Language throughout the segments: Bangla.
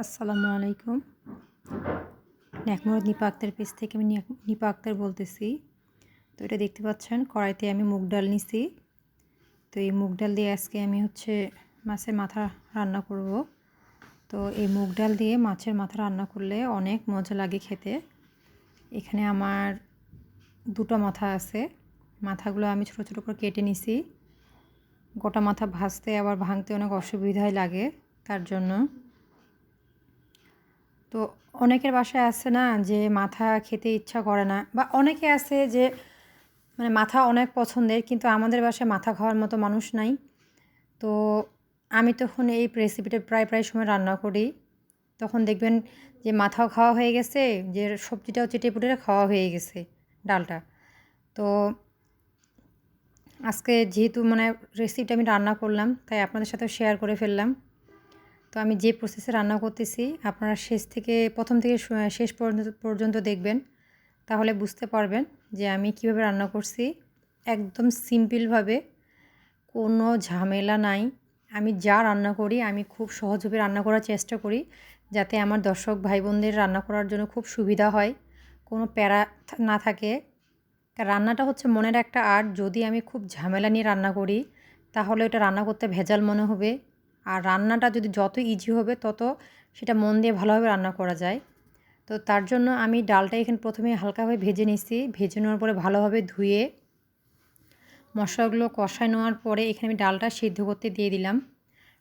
আসসালামু আলাইকুম। ন্যাকমরদ নিপা আক্তার পেজ থেকে আমি নিপা আক্তার বলতেছি। তো এটা দেখতে পাচ্ছেন, কড়াইতে আমি মুগ ডাল নিছি। তো এই মুগ ডাল দিয়ে আজকে আমি হচ্ছে মাছের মাথা রান্না করব। তো এই মুগ ডাল দিয়ে মাছের মাথা রান্না করলে অনেক মজা লাগে খেতে। এখানে আমার দুটো মাথা আছে। মাথাগুলো আমি ছোটো ছোটো করে কেটে নিছি। গোটা মাথা ভাজতে, আবার ভাঙতে অনেক অসুবিধাই লাগে, তার জন্য। তো অনেকের বাসায় আছে না যে মাথা খেতে ইচ্ছা করে না বা অনেকে আছে যে মানে মাথা অনেক পছন্দের কিন্তু আমাদের বাসায় মাথা খাওয়ার মতো মানুষ নাই। তো আমি তখন এই রেসিপিটা প্রায় প্রায় সময় রান্না করি। তখন দেখবেন যে মাথাও খাওয়া হয়ে গেছে, যে সবজিটাও চেটে পুটে খাওয়া হয়ে গেছে ডালটা। তো আজকে যেহেতু মানে রেসিপিটা আমি রান্না করলাম, তাই আপনাদের সাথেও শেয়ার করে ফেললাম। তো আমি যে প্রসেসে রান্না করতেছি, আপনারা শেষ থেকে, প্রথম থেকে শেষ পর্যন্ত পর্যন্ত দেখবেন। তাহলে বুঝতে পারবেন যে আমি কীভাবে রান্না করছি। একদম সিম্পলভাবে কোনো ঝামেলা নাই। আমি যা রান্না করি, আমি খুব সহজভাবে রান্না করার চেষ্টা করি, যাতে আমার দর্শক ভাই বোনদের রান্না করার জন্য খুব সুবিধা হয়। কোনো প্যারা না থাকে। রান্নাটা হচ্ছে মনের একটা আর্ট। যদি আমি খুব ঝামেলা নিয়ে রান্না করি, তাহলে ওটা রান্না করতে ভেজাল মনে হবে। আর রান্নাটা যদি যত ইজি হবে, তত সেটা মন দিয়ে ভালোভাবে রান্না করা যায়। তো তার জন্য আমি ডালটা এখানে প্রথমে হালকাভাবে ভেজে নিচ্ছি। ভেজে নেওয়ার পরে ভালোভাবে ধুয়ে মশলাগুলো কষায় নেওয়ার পরে এখানে আমি ডালটা সিদ্ধ করতে দিয়ে দিলাম।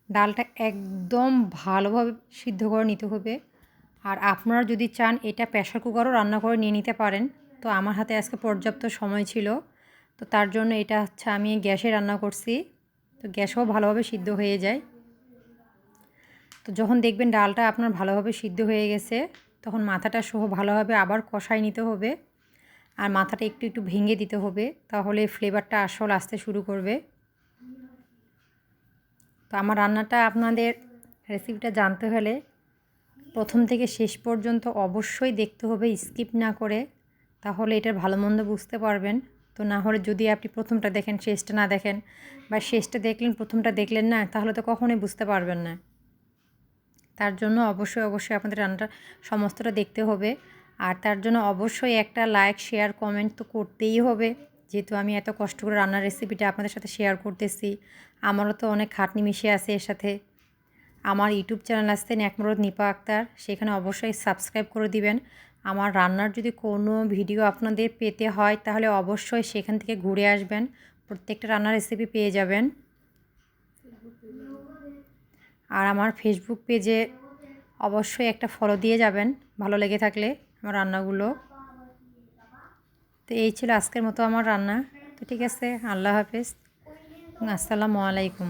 ডালটা একদম ভালোভাবে সিদ্ধ করে নিতে হবে। আর আপনারা যদি চান এটা প্রেশার কুকারও রান্না করে নিয়ে নিতে পারেন। তো আমার হাতে আজকে পর্যাপ্ত সময় ছিল। তো তার জন্য এটা হচ্ছে আমি গ্যাসে রান্না করছি। তো গ্যাসও ভালোভাবে সিদ্ধ হয়ে যায়। তো যখন দেখবেন ডালটা আপনার ভালোভাবে সিদ্ধ হয়ে গেছে, তখন মাথাটা সহ ভালোভাবে আবার কষাই নিতে হবে। আর মাথাটা একটু একটু ভেঙে দিতে হবে, তাহলে ফ্লেভারটা আসল আসতে শুরু করবে। তো আমার রান্নাটা আপনাদের রেসিপিটা জানতে হলে প্রথম থেকে শেষ পর্যন্ত অবশ্যই দেখতে হবে, স্কিপ না করে, তাহলে এটার ভালো মন্দ বুঝতে পারবেন। তো না হলে যদি আপনি প্রথমটা দেখেন, শেষটা না দেখেন, বা শেষটা দেখলেন, প্রথমটা দেখলেন না, তাহলে তো কখনোই বুঝতে পারবেন না। তার জন্য অবশ্যই অবশ্যই আপনাদের রান্নাটা সমস্তটা দেখতে হবে। আর তার জন্য অবশ্যই একটা লাইক শেয়ার কমেন্ট তো করতেই হবে। যেহেতু আমি এত কষ্ট করে রান্নার রেসিপিটা আপনাদের সাথে শেয়ার করতেছি, আমারও তো অনেক খাটনি মিশে আছে এর সাথে। আমার ইউটিউব চ্যানেল আসতেন একমরদ নিপা আক্তার, সেখানে অবশ্যই সাবস্ক্রাইব করে দিবেন। আমার রান্নার যদি কোনো ভিডিও আপনাদের পেতে হয়, তাহলে অবশ্যই সেখান থেকে ঘুরে আসবেন। প্রত্যেকটা রান্নার রেসিপি পেয়ে যাবেন। আর আমার ফেসবুক পেজে অবশ্যই একটা ফলো দিয়ে যাবেন, ভালো লেগে থাকলে আমার রান্নাগুলো। তো এই ছিল আজকের মতো আমার রান্না। তো ঠিক আছে, আল্লাহ হাফেজ। আসসালামু আলাইকুম।